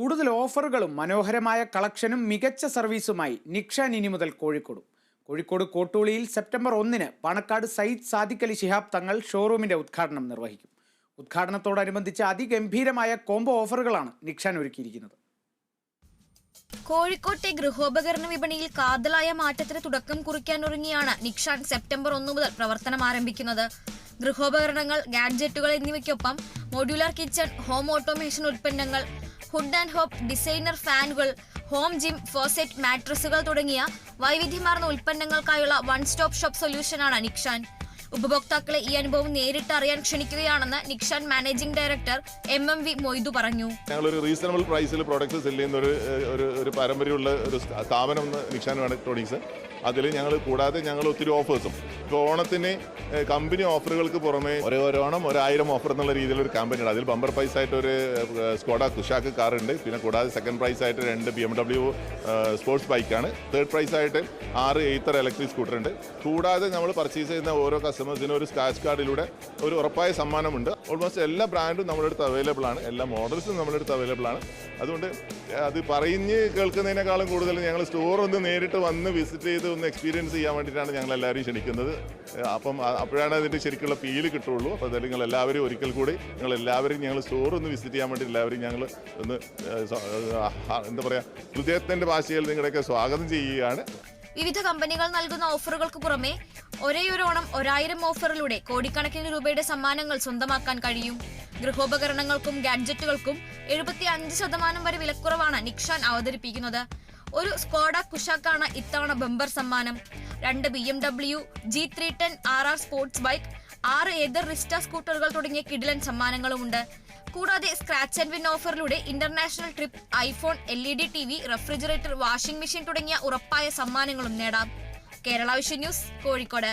കൂടുതൽ ഓഫറുകളും മനോഹരമായ കളക്ഷനും മികച്ച സർവീസുമായി നിക്ഷാൻ ഇനി മുതൽ കോഴിക്കോടും. കോഴിക്കോട് കോട്ടൂളിയിൽ സെപ്റ്റംബർ ഒന്നിന് പാണക്കാട് സയ്യിദ് സാദിഖ് അലി ശിഹാബ് തങ്ങൾ ഷോറൂമിന്റെ ഉദ്ഘാടനം നിർവഹിക്കും. ഉദ്ഘാടനത്തോടനുബന്ധിച്ച് അതിഗംഭീരമായ കോംബോ ഓഫറുകളാണ് നിക്ഷാൻ ഒരുക്കിയിരിക്കുന്നത്. കോഴിക്കോട്ടെ ഗൃഹോപകരണ വിപണിയിൽ കാതലായ മാറ്റത്തിന് തുടക്കം കുറിക്കാനൊരുങ്ങിയാണ് നിക്ഷാൻ സെപ്റ്റംബർ ഒന്ന് മുതൽ പ്രവർത്തനം ആരംഭിക്കുന്നത്. ഗൃഹോപകരണങ്ങൾ ഗാഡ്ജറ്റുകൾ എന്നിവയ്ക്കൊപ്പം മോഡ്യൂലർ കിച്ചൺ ഹോം ഓട്ടോമേഷൻ ഉൽപ്പന്നങ്ങൾ ഹുഡ് ആൻഡ് ഹോപ്പ് ഡിസൈനർ ഫാനുകൾ ഹോം ജിം ഫോസെറ്റ് മാട്രസുകൾ തുടങ്ങിയ വൈവിധ്യമാർന്ന ഉൽപ്പന്നങ്ങൾക്കായുള്ള വൺ സ്റ്റോപ്പ് ഷോപ്പ് സൊല്യൂഷനാണ് നിക്ഷാൻ ഉപഭോക്താക്കളെ ഈ അനുഭവം നേരിട്ട് അറിയാൻ ക്ഷണിക്കുകയാണെന്ന് Nikshan managing director M M V Moidu പറഞ്ഞു. ഞങ്ങളൊരു റീസണബിൾ പ്രൈസിൽ പ്രോഡക്റ്റ്സ് സെൽ ചെയ്യുന്ന ഒരു ഒരു പാരമ്പര്യമുള്ള ഒരു സ്ഥാപനം നിക്ഷാൻ ഇലക്ട്രോണിക്സ്. അതിൽ ഞങ്ങൾ കൂടാതെ ഞങ്ങൾ ഒത്തിരി ഓഫേഴ്സും. ഇപ്പോൾ ഓണത്തിന് കമ്പനി ഓഫറുകൾക്ക് പുറമെ ഒരേ ഓണം ഒരായിരം ഓഫർ എന്നുള്ള രീതിയിൽ ഒരു ക്യാമ്പയിൻ ഉണ്ട്. അതിൽ ബമ്പർ പ്രൈസ് ആയിട്ട് ഒരു സ്കോഡ കുഷാക്ക് കാർ ഉണ്ട്. പിന്നെ കൂടാതെ സെക്കൻഡ് പ്രൈസ് ആയിട്ട് രണ്ട് ബി എം ഡബ്ല്യു സ്പോർട്സ് ബൈക്കാണ് തേർഡ് പ്രൈസ് ആയിട്ട് ആറ് എയ്ത്തർ ഇലക്ട്രിക് സ്കൂട്ടർ ഉണ്ട്. കൂടാതെ നമ്മൾ പർച്ചേസ് ചെയ്യുന്ന ഓരോ കസ്റ്റമേഴ്സിനും ഒരു സ്ക്രാച്ച് കാർഡിലൂടെ ഒരു ഉറപ്പായ സമ്മാനമുണ്ട്. ഓൾമോസ്റ്റ് എല്ലാ ബ്രാൻഡും നമ്മുടെ അടുത്ത് അവൈലബിൾ ആണ്. എല്ലാ മോഡൽസും നമ്മുടെ അടുത്ത് അവൈലബിൾ ആണ്. അതുകൊണ്ട് അത് പറഞ്ഞ് കേൾക്കുന്നതിനേക്കാളും കൂടുതൽ ഞങ്ങൾ സ്റ്റോർ ഒന്ന് നേരിട്ട് വന്ന് വിസിറ്റ് ചെയ്ത് ഒന്ന് എക്സ്പീരിയൻസ് ചെയ്യാൻ വേണ്ടിയിട്ടാണ് ഞങ്ങൾ എല്ലാവരും ക്ഷണിക്കുന്നത്. അപ്പം അപ്പോഴാണ് അതിന്റെ ശരിക്കുള്ള ഫീൽ കിട്ടുള്ളൂ. അപ്പോൾ അതിൽ നിങ്ങൾ എല്ലാവരും ഒരിക്കൽ കൂടി നിങ്ങൾ എല്ലാവരും ഞങ്ങൾ സ്റ്റോർ ഒന്ന് വിസിറ്റ് ചെയ്യാൻ വേണ്ടി എല്ലാവരും ഞങ്ങൾ ഒന്ന് എന്താ പറയുക ഹൃദയത്തിന്റെ ഭാഷയിൽ നിങ്ങളുടെയൊക്കെ സ്വാഗതം ചെയ്യുകയാണ്. വിവിധ കമ്പനികൾ നൽകുന്ന ഓഫറുകൾക്ക് പുറമെ ഒരേയൊരു ഓണം ഒരായിരം ഓഫറിലൂടെ കോടിക്കണക്കിന് രൂപയുടെ സമ്മാനങ്ങൾ സ്വന്തമാക്കാൻ കഴിയും. ഗൃഹോപകരണങ്ങൾക്കും ഗാഡ്ജറ്റുകൾക്കും എഴുപത്തി അഞ്ച് ശതമാനം വരെ വിലക്കുറവാണ് നിക്ഷാൻ അവതരിപ്പിക്കുന്നത്. ഒരു സ്കോഡ കുഷാക്കാണ് ഇത്തവണ ബമ്പർ സമ്മാനം. രണ്ട് B M W G three ten R R sports bike ആറ് എതിർ റിസ്റ്റ സ്കൂട്ടറുകൾ തുടങ്ങിയ കിഡിലൻ സമ്മാനങ്ങളുമുണ്ട്. കൂടാതെ scratch and win ഓഫറിലൂടെ international trip iPhone L E D T V refrigerator washing machine തുടങ്ങിയ ഉറപ്പായ സമ്മാനങ്ങളും നേടാം. Kerala vision news Kozhikode.